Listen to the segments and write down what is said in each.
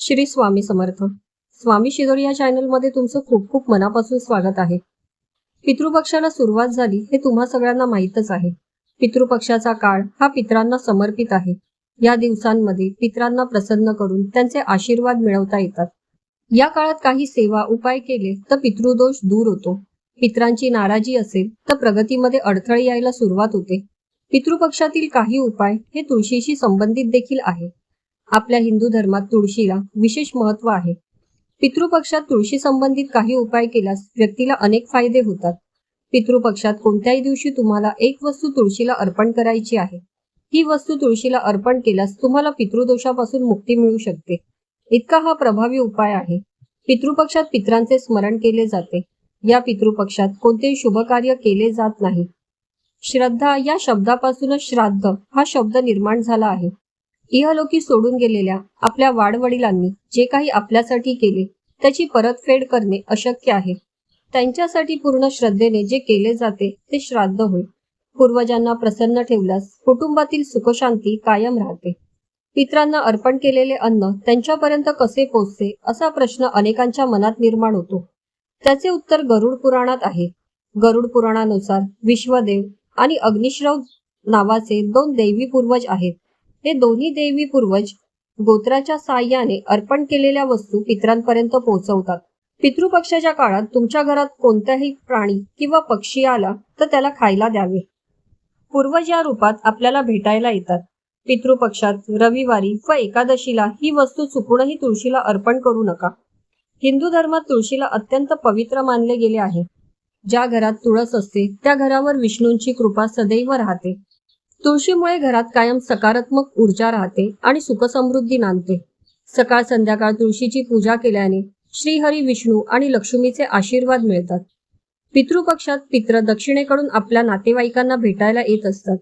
श्री स्वामी समर्थ. स्वामी शिदोरी या चॅनलमध्ये तुमचं खूप खूप मनापासून स्वागत आहे. पितृपक्षाला सुरुवात झाली हे तुम्हा सगळ्यांना माहीतच आहे. पितृपक्षाचा काळ हा पित्रांना समर्पित आहे. या दिवसांमध्ये पित्रांना प्रसन्न करून त्यांचे आशीर्वाद मिळवता येतात. या काळात काही सेवा उपाय केले तर पितृदोष दूर होतो. पित्रांची नाराजी असेल तर प्रगतीमध्ये अडथळे यायला सुरुवात होते. पितृपक्षातील काही उपाय हे तुळशीशी संबंधित देखील आहे. आपल्या हिंदू धर्मात तुळशीला विशेष महत्त्व आहे. पितृपक्षात तुळशी संबंधित काही उपाय केल्यास व्यक्तीला अनेक फायदे होतात. पितृपक्षात कोणत्याही दिवशी तुम्हाला एक वस्तू तुळशीला अर्पण करायची आहे. ही वस्तू तुळशीला अर्पण केल्यास तुम्हाला पितृदोषापासून मुक्ती मिळू शकते. इतका हा प्रभावी उपाय आहे. पितृपक्षात पित्रांचे स्मरण केले जाते. या पितृपक्षात कोणतेही शुभ कार्य केले जात नाही. श्रद्धा या शब्दापासूनच श्राद्ध हा शब्द निर्माण झाला आहे. इहलोकी सोडून गेलेल्या आपल्या वाडवडिलांनी जे काही आपल्यासाठी केले त्याची परतफेड करणे अशक्य आहे. त्यांच्यासाठी पूर्ण श्रद्धेने जे केले जाते ते श्राद्ध होय. पूर्वजांना प्रसन्न ठेवल्यास कुटुंबातील सुखशांती कायम राहते. पित्रांना अर्पण केलेले अन्न त्यांच्यापर्यंत कसे पोचते असा प्रश्न अनेकांच्या मनात निर्माण होतो. त्याचे उत्तर गरुड पुराणात आहे. गरुड पुराणानुसार विश्वदेव आणि अग्निश्रव नावाचे दोन दैवी पूर्वज आहेत. हे दोन्ही देवी पूर्वज गोत्राच्या साह्याने अर्पण केलेल्या वस्तू पित्रांपर्यंत पोहोचवतात. पितृपक्षाच्या काळात तुमच्या घरात कोणताही प्राणी किंवा पक्षी आला तर त्याला खायला द्यावे. पूर्वज या रूपात आपल्याला भेटायला येतात. पितृपक्षात रविवारी व एकादशीला ही वस्तू चुकूनही तुळशीला अर्पण करू नका. हिंदू धर्मात तुळशीला अत्यंत पवित्र मानले गेले आहे. ज्या घरात तुळस असते त्या घरावर विष्णूंची कृपा सदैव राहते. तुळशीमुळे घरात कायम सकारात्मक ऊर्जा राहते आणि सुखसमृद्धी नांदते. सकाळ संध्याकाळ तुळशीची पूजा केल्याने श्रीहरी विष्णू आणि लक्ष्मीचे आशीर्वाद मिळतात. पितृपक्षात पित्र दक्षिणेकडून आपल्या नातेवाईकांना भेटायला येत असतात.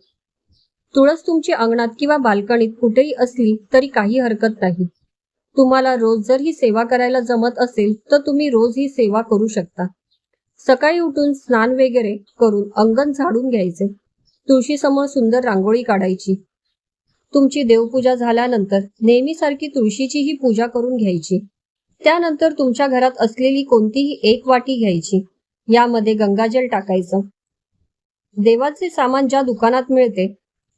तुळस तुमची अंगणात किंवा बाल्कनीत कुठेही असली तरी काही हरकत नाही. तुम्हाला रोज जर ही सेवा करायला जमत असेल तर तुम्ही रोज ही सेवा करू शकता. सकाळी उठून स्नान वगैरे करून अंगण झाडून घ्यायचे. तुळशीसमोर सुंदर रांगोळी काढायची. तुमची देवपूजा झाल्यानंतर नेहमीसारखी तुळशीची ही पूजा करून घ्यायची. त्यानंतर तुमच्या घरात असलेली कोणतीही एक वाटी घ्यायची. यामध्ये गंगाजल टाकायचं. देवाचे सामान ज्या दुकानात मिळते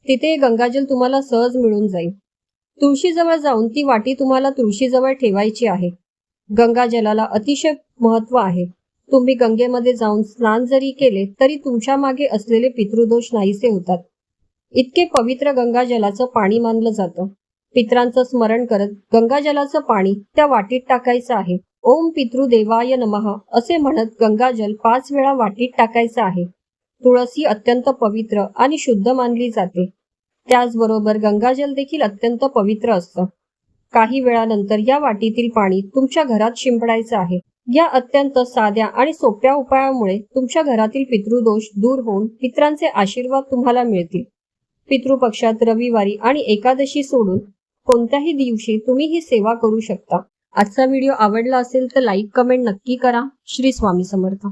तिथे गंगाजल तुम्हाला सहज मिळून जाईल. तुळशीजवळ जाऊन ती वाटी तुम्हाला तुळशीजवळ ठेवायची आहे. गंगाजलाला अतिशय महत्त्व आहे. तुम्ही गंगेमध्ये जाऊन स्नान जरी केले तरी तुमच्या मागे असलेले पितृदोष नाहीसे होतात. इतके पवित्र गंगाजलाचं पाणी मानलं जातं. पित्रांचं स्मरण करत गंगाजलाचं पाणी त्या वाटीत टाकायचं आहे. ओम पितृदेवाय नमः असे म्हणत गंगाजल पाच वेळा वाटीत टाकायचं आहे. तुळसी अत्यंत पवित्र आणि शुद्ध मानली जाते. त्याचबरोबर गंगाजल देखील अत्यंत पवित्र असतं. काही वेळानंतर या वाटीतील पाणी तुमच्या घरात शिंपडायचं आहे. या अत्यंत साध्या आणि सोप्या उपायामुळे तुमच्या घरातील पितृदोष दूर होऊन पित्रांचे आशीर्वाद तुम्हाला मिळतील. पितृपक्षात रविवारी आणि एकादशी सोडून कोणत्याही दिवशी तुम्ही ही सेवा करू शकता. आजचा व्हिडिओ आवडला असेल तर लाईक कमेंट नक्की करा. श्री स्वामी समर्थ.